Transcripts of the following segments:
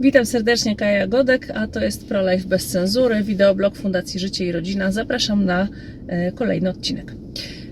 Witam serdecznie, Kaja Godek, a to jest ProLife bez cenzury, wideoblog Fundacji Życie i Rodzina. Zapraszam na e, kolejny odcinek.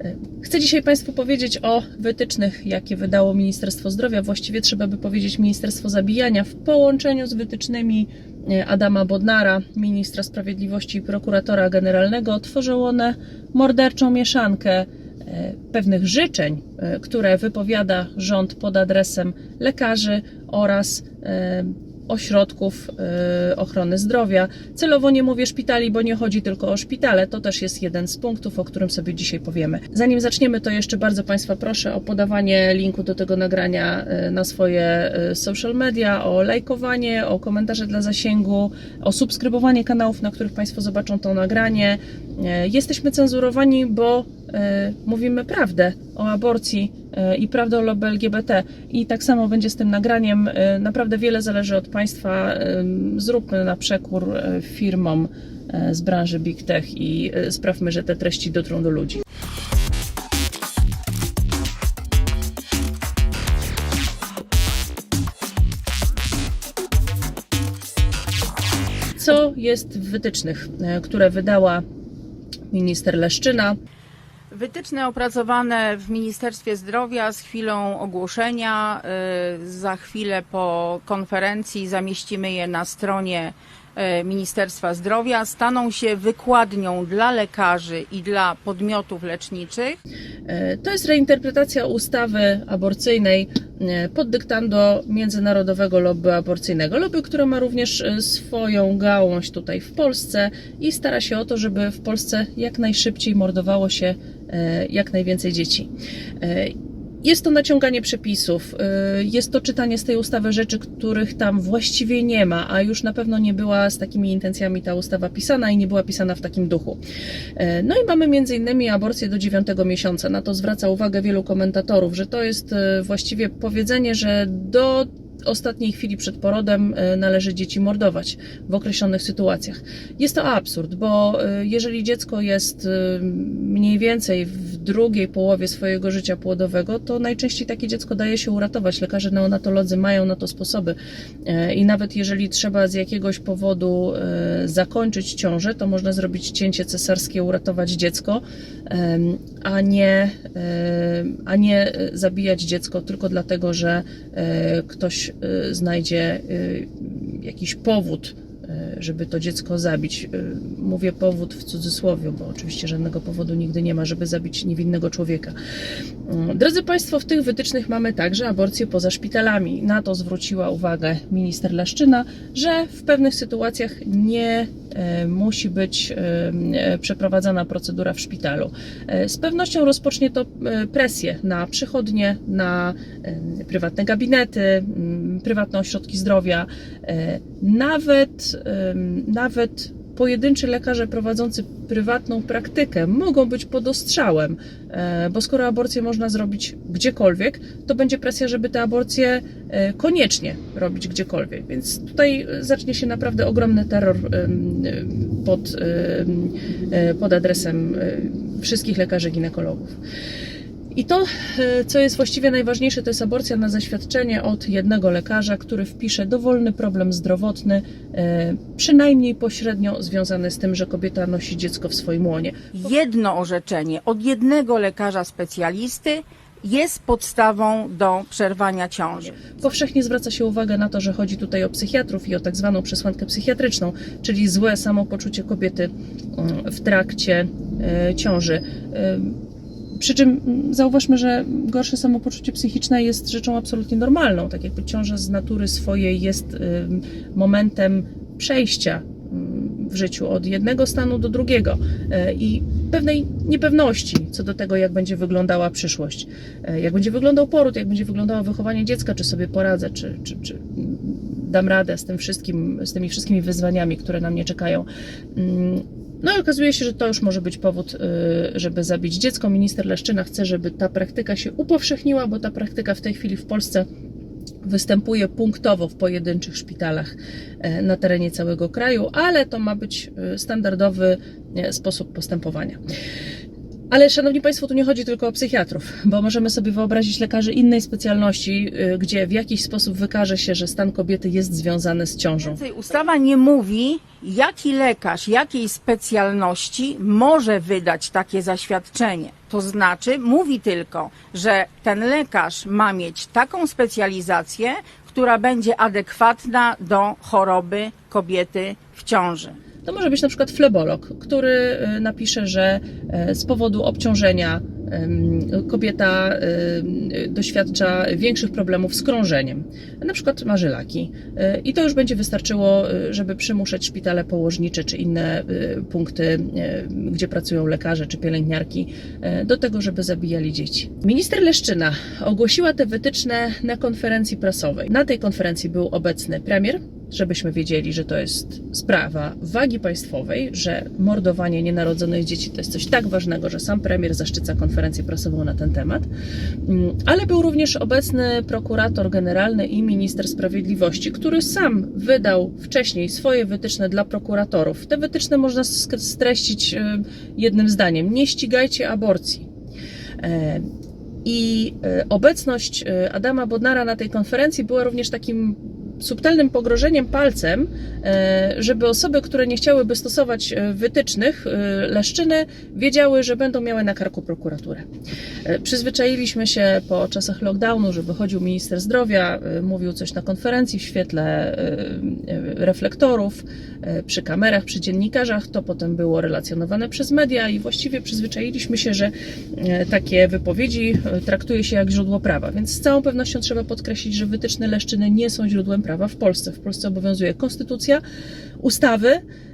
E, Chcę dzisiaj Państwu powiedzieć o wytycznych, jakie wydało Ministerstwo Zdrowia. Właściwie trzeba by powiedzieć Ministerstwo Zabijania w połączeniu z wytycznymi e, Adama Bodnara, ministra sprawiedliwości i prokuratora generalnego. Tworzą one morderczą mieszankę pewnych życzeń, które wypowiada rząd pod adresem lekarzy oraz ośrodków e, ochrony zdrowia. Celowo nie mówię szpitali, bo nie chodzi tylko o szpitale. To też jest jeden z punktów, o którym sobie dzisiaj powiemy. Zanim zaczniemy, to jeszcze bardzo Państwa proszę o podawanie linku do tego nagrania e, na swoje e, social media, o lajkowanie, o komentarze dla zasięgu, o subskrybowanie kanałów, na których Państwo zobaczą to nagranie. Jesteśmy cenzurowani, bo mówimy prawdę o aborcji e, i prawdę o lobby LGBT. I tak samo będzie z tym nagraniem. E, Naprawdę wiele zależy od Państwa. Zróbmy na przekór firmom z branży Big Tech i sprawmy, że te treści dotrą do ludzi. Co jest w wytycznych, które wydała minister Leszczyna? Wytyczne opracowane w Ministerstwie Zdrowia z chwilą ogłoszenia. y, Za chwilę po konferencji zamieścimy je na stronie Ministerstwa Zdrowia. Staną się wykładnią dla lekarzy i dla podmiotów leczniczych. E, To jest reinterpretacja ustawy aborcyjnej e, pod dyktando międzynarodowego lobby aborcyjnego. Lobby, które ma również e, swoją gałąź tutaj w Polsce i stara się o to, żeby w Polsce jak najszybciej mordowało się e, jak najwięcej dzieci. Jest to naciąganie przepisów, e, jest to czytanie z tej ustawy rzeczy, których tam właściwie nie ma, a już na pewno nie była z takimi intencjami ta ustawa pisana i nie była pisana w takim duchu. E, No i mamy między innymi aborcję do dziewiątego miesiąca. Na to zwraca uwagę wielu komentatorów, że to jest e, właściwie powiedzenie, że do ostatniej chwili przed porodem e, należy dzieci mordować w określonych sytuacjach. Jest to absurd, bo e, jeżeli dziecko jest e, mniej więcej w drugiej połowie swojego życia płodowego, to najczęściej takie dziecko daje się uratować. Lekarze neonatolodzy mają na to sposoby i nawet jeżeli trzeba z jakiegoś powodu zakończyć ciążę, to można zrobić cięcie cesarskie, uratować dziecko, a nie, a nie zabijać dziecko tylko dlatego, że e, e, znajdzie e, jakiś powód, e, żeby to dziecko zabić. Mówię powód w cudzysłowie, bo oczywiście żadnego powodu nigdy nie ma, żeby zabić niewinnego człowieka. Drodzy Państwo, w tych wytycznych mamy także aborcję poza szpitalami. Na to zwróciła uwagę minister Leszczyna, że w pewnych sytuacjach nie musi być e, e, przeprowadzana procedura w szpitalu. E, Z pewnością rozpocznie to e, presję na przychodnie, na e, prywatne gabinety, prywatne ośrodki zdrowia, e, nawet, nawet pojedynczy lekarze prowadzący prywatną praktykę mogą być pod ostrzałem, e, bo skoro aborcję można zrobić gdziekolwiek, to będzie presja, żeby te aborcje e, koniecznie robić gdziekolwiek. Więc tutaj zacznie się naprawdę ogromny terror pod, e, pod adresem wszystkich lekarzy ginekologów. I to, e, co jest właściwie najważniejsze, to jest aborcja na zaświadczenie od jednego lekarza, który wpisze dowolny problem zdrowotny, e, przynajmniej pośrednio związany z tym, że kobieta nosi dziecko w swoim łonie. Jedno orzeczenie od jednego lekarza specjalisty jest podstawą do przerwania ciąży. Powszechnie zwraca się uwagę na to, że chodzi tutaj o psychiatrów i o tak zwaną przesłankę psychiatryczną, czyli złe samopoczucie kobiety mm, w trakcie e, ciąży. Przy czym mm, zauważmy, że gorsze samopoczucie psychiczne jest rzeczą absolutnie normalną. Tak jakby ciąża z natury swojej jest ym, momentem przejścia ym, w życiu od jednego stanu do drugiego e, i pewnej niepewności co do tego, jak będzie wyglądała przyszłość, jak będzie wyglądał poród, jak będzie wyglądało wychowanie dziecka, czy sobie poradzę, czy, czy, czy mm, dam radę z tym wszystkim, z tymi wszystkimi wyzwaniami, które na mnie czekają. No i okazuje się, że to już może być powód, y, żeby zabić dziecko. Minister Leszczyna chce, żeby ta praktyka się upowszechniła, bo ta praktyka w tej chwili w Polsce występuje punktowo w pojedynczych szpitalach e, na terenie całego kraju, ale to ma być e, standardowy sposób postępowania. Ale szanowni Państwo, tu nie chodzi tylko o psychiatrów, bo możemy sobie wyobrazić lekarzy innej specjalności, y, gdzie w jakiś sposób wykaże się, że stan kobiety jest związany z ciążą. Ustawa nie mówi, jaki lekarz, jakiej specjalności może wydać takie zaświadczenie. To znaczy, mówi tylko, że ten lekarz ma mieć taką specjalizację, która będzie adekwatna do choroby kobiety w ciąży. To może być na przykład flebolog, który y, napisze, że e, z powodu obciążenia kobieta y, doświadcza większych problemów z krążeniem. Na przykład ma żylaki. Y, I to już będzie wystarczyło, żeby przymuszać szpitale położnicze czy inne punkty, gdzie pracują lekarze czy pielęgniarki, y, do tego, żeby zabijali dzieci. Minister Leszczyna ogłosiła te wytyczne na konferencji prasowej. Na tej konferencji był obecny premier, żebyśmy wiedzieli, że to jest sprawa wagi państwowej, że mordowanie nienarodzonych dzieci to jest coś tak ważnego, że sam premier zaszczyca konferencję prasową na ten temat. Mm, Ale był również obecny prokurator generalny i minister sprawiedliwości, który sam wydał wcześniej swoje wytyczne dla prokuratorów. Te wytyczne można streścić y, jednym zdaniem: nie ścigajcie aborcji. E, I e, obecność e, Adama Bodnara na tej konferencji była również takim subtelnym pogrożeniem palcem, e, żeby osoby, które nie chciałyby stosować e, wytycznych e, Leszczyny, wiedziały, że będą miały na karku prokuraturę. Przyzwyczailiśmy się po czasach lockdownu, że wychodził minister zdrowia, mówił coś na konferencji w świetle reflektorów, przy kamerach, przy dziennikarzach, to potem było relacjonowane przez media i właściwie przyzwyczailiśmy się, że takie wypowiedzi traktuje się jak źródło prawa. Więc z całą pewnością trzeba podkreślić, że wytyczne Leszczyny nie są źródłem prawa w Polsce. W Polsce obowiązuje konstytucja, ustawy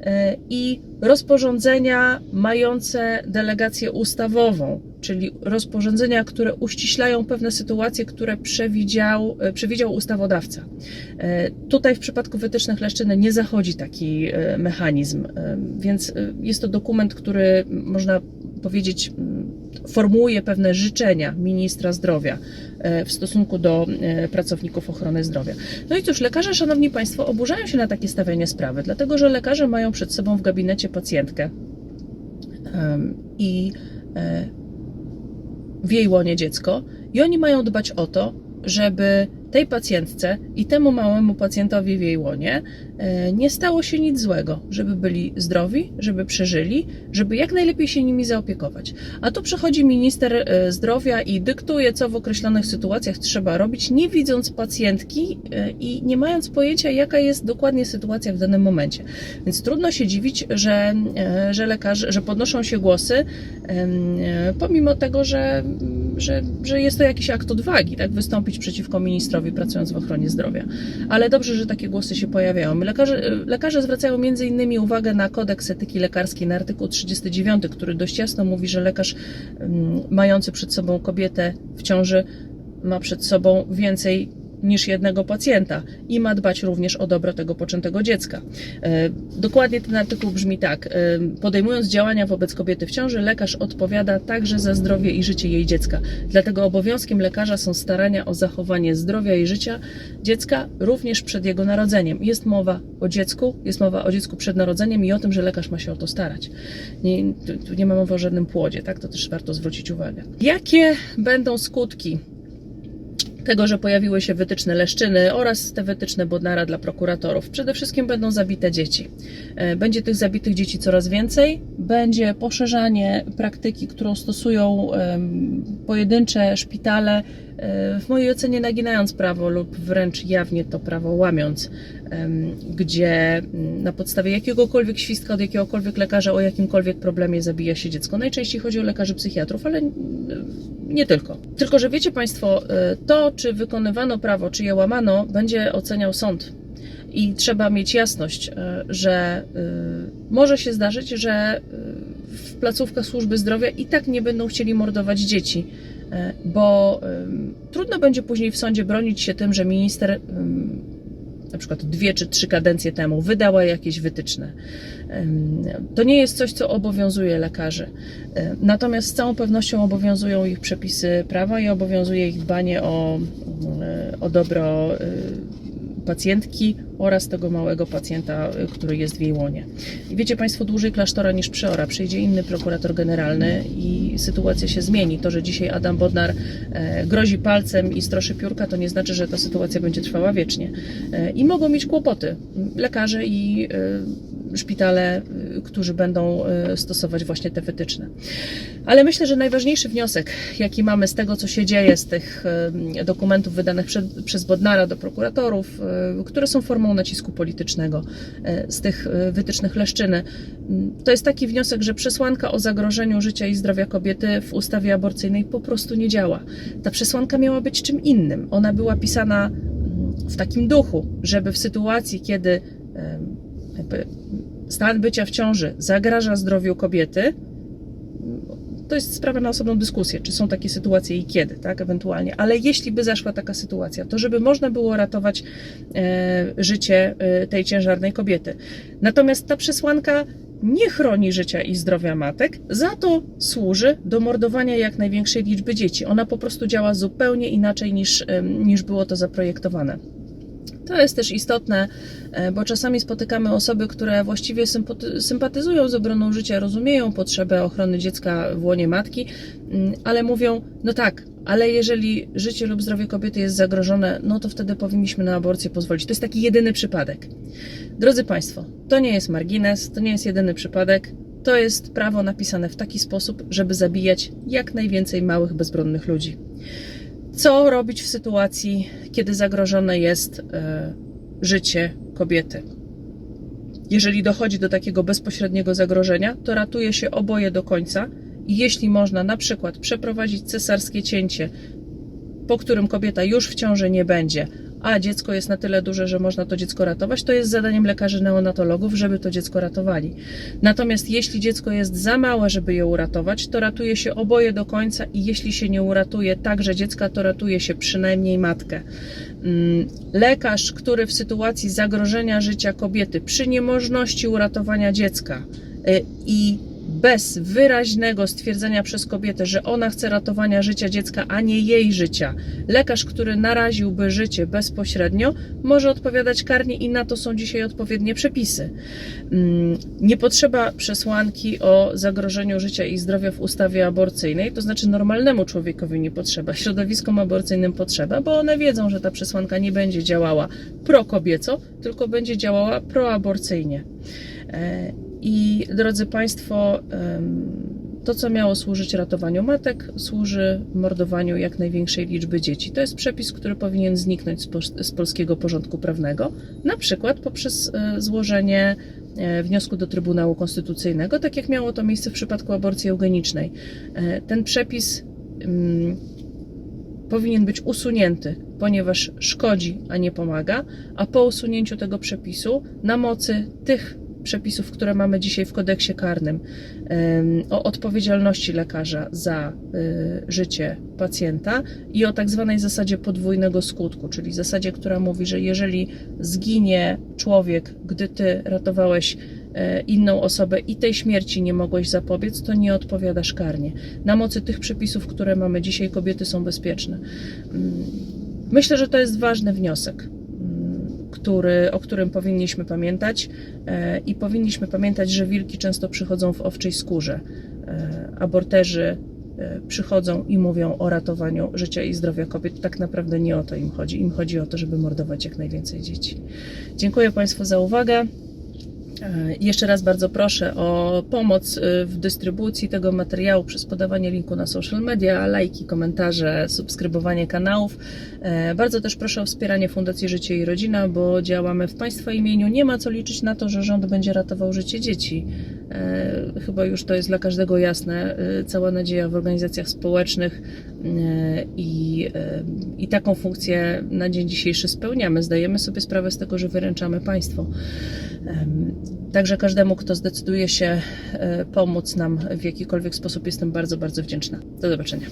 e, i rozporządzenia mające delegację ustawową, czyli rozporządzenia, które uściślają pewne sytuacje, które przewidział, e, przewidział ustawodawca. E, Tutaj w przypadku wytycznych Leszczyny nie zachodzi taki mechanizm, więc jest to dokument, który można powiedzieć formułuje pewne życzenia ministra zdrowia w stosunku do e, pracowników ochrony zdrowia. No i cóż, lekarze, szanowni państwo, oburzają się na takie stawianie sprawy, dlatego że lekarze mają przed sobą w gabinecie pacjentkę i e, w jej łonie dziecko i oni mają dbać o to, żeby tej pacjentce i temu małemu pacjentowi w jej łonie e, nie stało się nic złego, żeby byli zdrowi, żeby przeżyli, żeby jak najlepiej się nimi zaopiekować. A tu przychodzi minister e, zdrowia i dyktuje, co w określonych sytuacjach trzeba robić, nie widząc pacjentki e, i nie mając pojęcia, jaka jest dokładnie sytuacja w danym momencie. Więc trudno się dziwić, że, że lekarze, że podnoszą się głosy, pomimo tego, że, że, że jest to jakiś akt odwagi, tak, wystąpić przeciwko ministrowi pracując w ochronie zdrowia. Ale dobrze, że takie głosy się pojawiają. Lekarze, lekarze zwracają między innymi uwagę na kodeks etyki lekarskiej, na artykuł 39, który dość jasno mówi, że lekarz mm, mający przed sobą kobietę w ciąży ma przed sobą więcej niż jednego pacjenta i ma dbać również o dobro tego poczętego dziecka. E, Dokładnie ten artykuł brzmi tak. e, Podejmując działania wobec kobiety w ciąży, lekarz odpowiada także za zdrowie i życie jej dziecka. Dlatego obowiązkiem lekarza są starania o zachowanie zdrowia i życia dziecka również przed jego narodzeniem. Jest mowa o dziecku, jest mowa o dziecku przed narodzeniem i o tym, że lekarz ma się o to starać. Nie, tu, nie ma mowy o żadnym płodzie, tak? To też warto zwrócić uwagę. Jakie będą skutki tego, że pojawiły się wytyczne Leszczyny oraz te wytyczne Bodnara dla prokuratorów. Przede wszystkim będą zabite dzieci. E, Będzie tych zabitych dzieci coraz więcej, będzie poszerzanie praktyki, którą stosują pojedyncze szpitale, e, w mojej ocenie naginając prawo lub wręcz jawnie to prawo łamiąc, gdzie mm, na podstawie jakiegokolwiek świstka od jakiegokolwiek lekarza o jakimkolwiek problemie zabija się dziecko. Najczęściej chodzi o lekarzy psychiatrów, ale nie tylko. Tylko, że wiecie Państwo, y, to, czy wykonywano prawo, czy je łamano, będzie oceniał sąd. I trzeba mieć jasność, y, że y, może się zdarzyć, że w placówkach służby zdrowia i tak nie będą chcieli mordować dzieci, bo trudno będzie później w sądzie bronić się tym, że minister na przykład dwie czy trzy kadencje temu wydała jakieś wytyczne. To nie jest coś, co obowiązuje lekarzy. Natomiast z całą pewnością obowiązują ich przepisy prawa i obowiązuje ich dbanie o, y, o dobro y, pacjentki oraz tego małego pacjenta, y, który jest w jej łonie. I wiecie Państwo, dłużej klasztora niż przeora. Przyjdzie inny prokurator generalny i sytuacja się zmieni. To, że dzisiaj Adam Bodnar e, grozi palcem i stroszy piórka, to nie znaczy, że ta sytuacja będzie trwała wiecznie. E, I mogą mieć kłopoty lekarze i e, szpitale, y, którzy będą y, stosować właśnie te wytyczne. Ale myślę, że najważniejszy wniosek, jaki mamy z tego, co się dzieje, z tych y, dokumentów wydanych przed, przez Bodnara do prokuratorów, które są formą nacisku politycznego, z tych wytycznych Leszczyny, to jest taki wniosek, że przesłanka o zagrożeniu życia i zdrowia kobiety w ustawie aborcyjnej po prostu nie działa. Ta przesłanka miała być czym innym. Ona była pisana mm, w takim duchu, żeby w sytuacji, kiedy stan bycia w ciąży zagraża zdrowiu kobiety, to jest sprawa na osobną dyskusję, czy są takie sytuacje i kiedy, tak, ewentualnie. Ale jeśli by zaszła taka sytuacja, to żeby można było ratować e, życie e, tej ciężarnej kobiety. Natomiast ta przesłanka nie chroni życia i zdrowia matek, za to służy do mordowania jak największej liczby dzieci. Ona po prostu działa zupełnie inaczej niż, em, niż było to zaprojektowane. To jest też istotne, e, bo czasami spotykamy osoby, które właściwie sympaty- sympatyzują z obroną życia, rozumieją potrzebę ochrony dziecka w łonie matki, mm, ale mówią: No tak, ale jeżeli życie lub zdrowie kobiety jest zagrożone, no to wtedy powinniśmy na aborcję pozwolić. To jest taki jedyny przypadek. Drodzy Państwo, to nie jest margines, to nie jest jedyny przypadek. To jest prawo napisane w taki sposób, żeby zabijać jak najwięcej małych, bezbronnych ludzi co robić w sytuacji, kiedy zagrożone jest e, życie kobiety. Jeżeli dochodzi do takiego bezpośredniego zagrożenia, to ratuje się oboje do końca i jeśli można na przykład przeprowadzić cesarskie cięcie, po którym kobieta już w ciąży nie będzie, a dziecko jest na tyle duże, że można to dziecko ratować, to jest zadaniem lekarzy neonatologów, żeby to dziecko ratowali. Natomiast jeśli dziecko jest za małe, żeby je uratować, to ratuje się oboje do końca i jeśli się nie uratuje także dziecka, to ratuje się przynajmniej matkę. Mm, Lekarz, który w sytuacji zagrożenia życia kobiety, przy niemożności uratowania dziecka y, i bez wyraźnego stwierdzenia przez kobietę, że ona chce ratowania życia dziecka, a nie jej życia, lekarz, który naraziłby życie bezpośrednio, może odpowiadać karnie i na to są dzisiaj odpowiednie przepisy. Mm, Nie potrzeba przesłanki o zagrożeniu życia i zdrowia w ustawie aborcyjnej, to znaczy normalnemu człowiekowi nie potrzeba, środowiskom aborcyjnym potrzeba, bo one wiedzą, że ta przesłanka nie będzie działała prokobieco, tylko będzie działała proaborcyjnie. I drodzy Państwo, to, co miało służyć ratowaniu matek, służy mordowaniu jak największej liczby dzieci. To jest przepis, który powinien zniknąć z, polskiego porządku prawnego, na przykład poprzez e, złożenie e, wniosku do Trybunału Konstytucyjnego, tak jak miało to miejsce w przypadku aborcji eugenicznej. E, Ten przepis powinien być usunięty, ponieważ szkodzi, a nie pomaga, a po usunięciu tego przepisu, na mocy tych przepisów, które mamy dzisiaj w kodeksie karnym, o odpowiedzialności lekarza za y, życie pacjenta i o tak zwanej zasadzie podwójnego skutku, czyli zasadzie, która mówi, że jeżeli zginie człowiek, gdy ty ratowałeś e, inną osobę i tej śmierci nie mogłeś zapobiec, to nie odpowiadasz karnie. Na mocy tych przepisów, które mamy dzisiaj, kobiety są bezpieczne. Mm, Myślę, że to jest ważny wniosek, który, o którym powinniśmy pamiętać e, i powinniśmy pamiętać, że wilki często przychodzą w owczej skórze. E, Aborterzy e, przychodzą i mówią o ratowaniu życia i zdrowia kobiet. Tak naprawdę nie o to im chodzi. Im chodzi o to, żeby mordować jak najwięcej dzieci. Dziękuję Państwu za uwagę. Jeszcze raz bardzo proszę o pomoc w dystrybucji tego materiału przez podawanie linku na social media, lajki, komentarze, subskrybowanie kanałów. E, Bardzo też proszę o wspieranie Fundacji Życie i Rodzina, bo działamy w Państwa imieniu. Nie ma co liczyć na to, że rząd będzie ratował życie dzieci. E, Chyba już to jest dla każdego jasne. E, Cała nadzieja w organizacjach społecznych i, i taką funkcję na dzień dzisiejszy spełniamy. Zdajemy sobie sprawę z tego, że wyręczamy państwo. Także każdemu, kto zdecyduje się pomóc nam w jakikolwiek sposób, jestem bardzo, bardzo wdzięczna. Do zobaczenia.